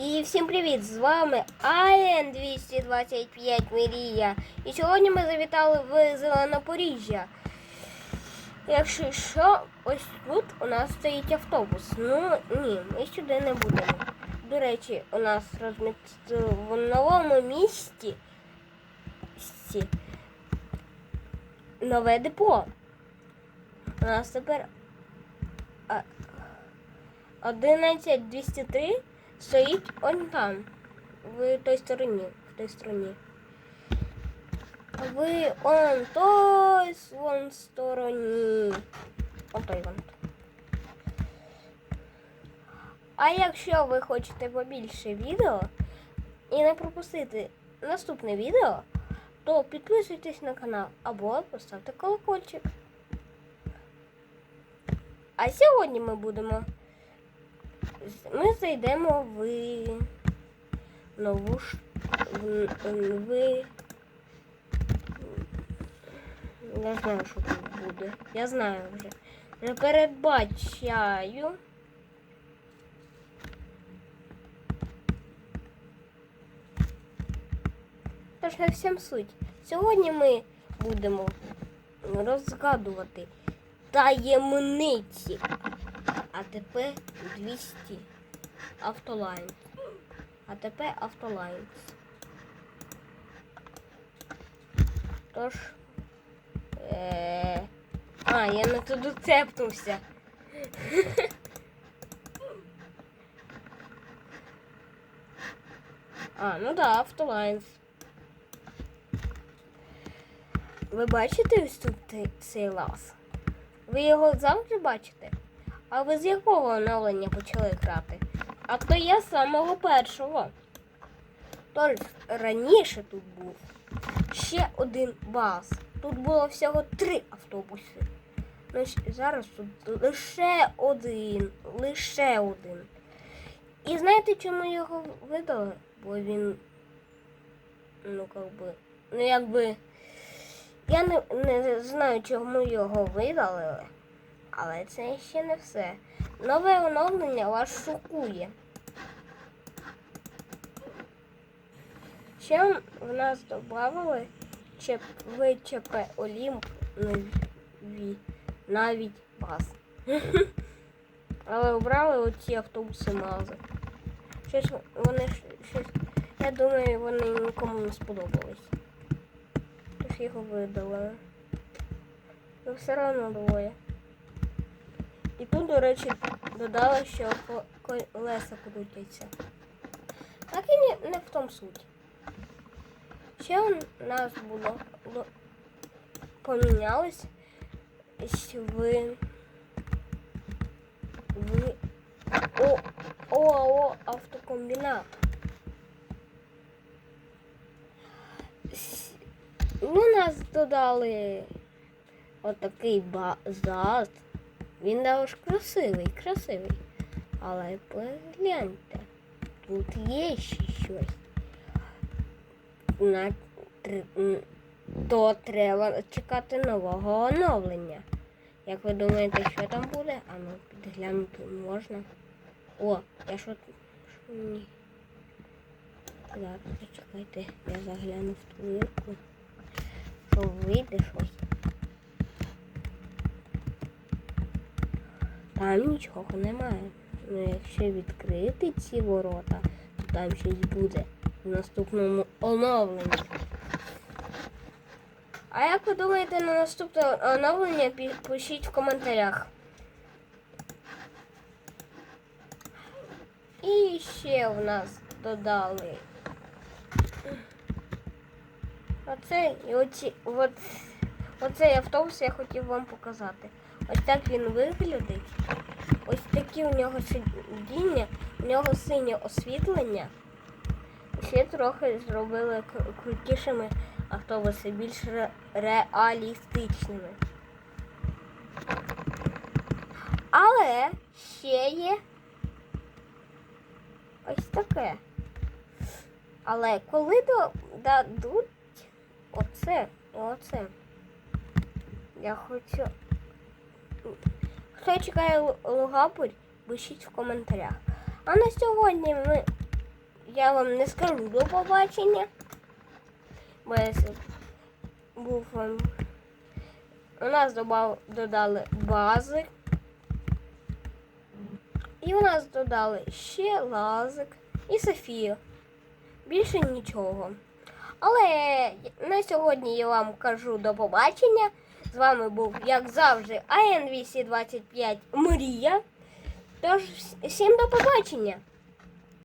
І всім привіт! З вами АН 225 Мрія. І сьогодні ми завітали в Зеленопоріжжя. Якщо що, ось тут у нас стоїть автобус. Ну ні, ми сюди не будемо. До речі, у нас розміст в новому місті нове депо. У нас тепер 11203 стоїть он там, в той стороні, в той стороні. Ви он той вон стороні. Он той вон. А якщо ви хочете побільше відео і не пропустити наступне відео, то підписуйтесь на канал або поставте колокольчик. А сьогодні ми будемо ми зайдемо в нову в, в... Я знаю, що тут буде. Я знаю вже. Я передбачаю. Тож не всім суть. Сьогодні ми будемо розгадувати таємниці. АТП 200. Автолайн. АТП Автолайн. Тож. Е... А, я не туди цепнувся. А, ну да, Автолайнс. Ви бачите ось тут цей лаз? Ви його завжди бачите? А ви з якого оновлення почали грати? А то я з самого першого. Тож раніше тут був ще один бас. Тут було всього три автобуси. Ну, зараз тут лише один. Лише один. І знаєте, чому його видали? Бо він. Ну, как би. Ну, якби. Я не, не знаю, чому його видалили. Але це ще не все. Нове оновлення вас шокує. Ще в нас додали ЧП, ВЧП Олімп нові, навіть бас. Але обрали оці автобуси мази. Щось вони щось. Я думаю, вони нікому не сподобались. Тож його видали. Ну все одно двоє. Тут, до речі, додали, що ко- колеса крутяться. Так і не, не в тому суть. Ще у нас було, помінялось в, в ОАО автокомбінат. Ну, нас додали отакий базат. Він навіть красивий, красивий. Але погляньте, тут є ще щось. На, то треба чекати нового оновлення. Як ви думаєте, що там буде? А ну, підглянути можна. О, я що. що ні. Зараз, почекайте, я загляну в твірку. Що вийде щось. Там нічого немає. Ну, якщо відкрити ці ворота, то там щось буде в наступному оновленні. А як ви думаєте на наступне оновлення, пишіть в коментарях. І ще в нас додали. Оцей і оці, от, оцей автобус я хотів вам показати. Ось так він виглядить. Ось такі у нього сидіння, у нього синє освітлення. Ще трохи зробили крутішими автобуси, більш ре- реалістичними. Але ще є ось таке. Але коли дадуть оце оце, я хочу. Хто чекає Лугапуль, пишіть в коментарях. А на сьогодні ми я вам не скажу до побачення. Бо я був вам. У нас добав, додали бази. І у нас додали ще лазик і Софію. Більше нічого. Але на сьогодні я вам кажу до побачення. З вами був, як завжди, АН225 Мрія. Тож всім до побачення!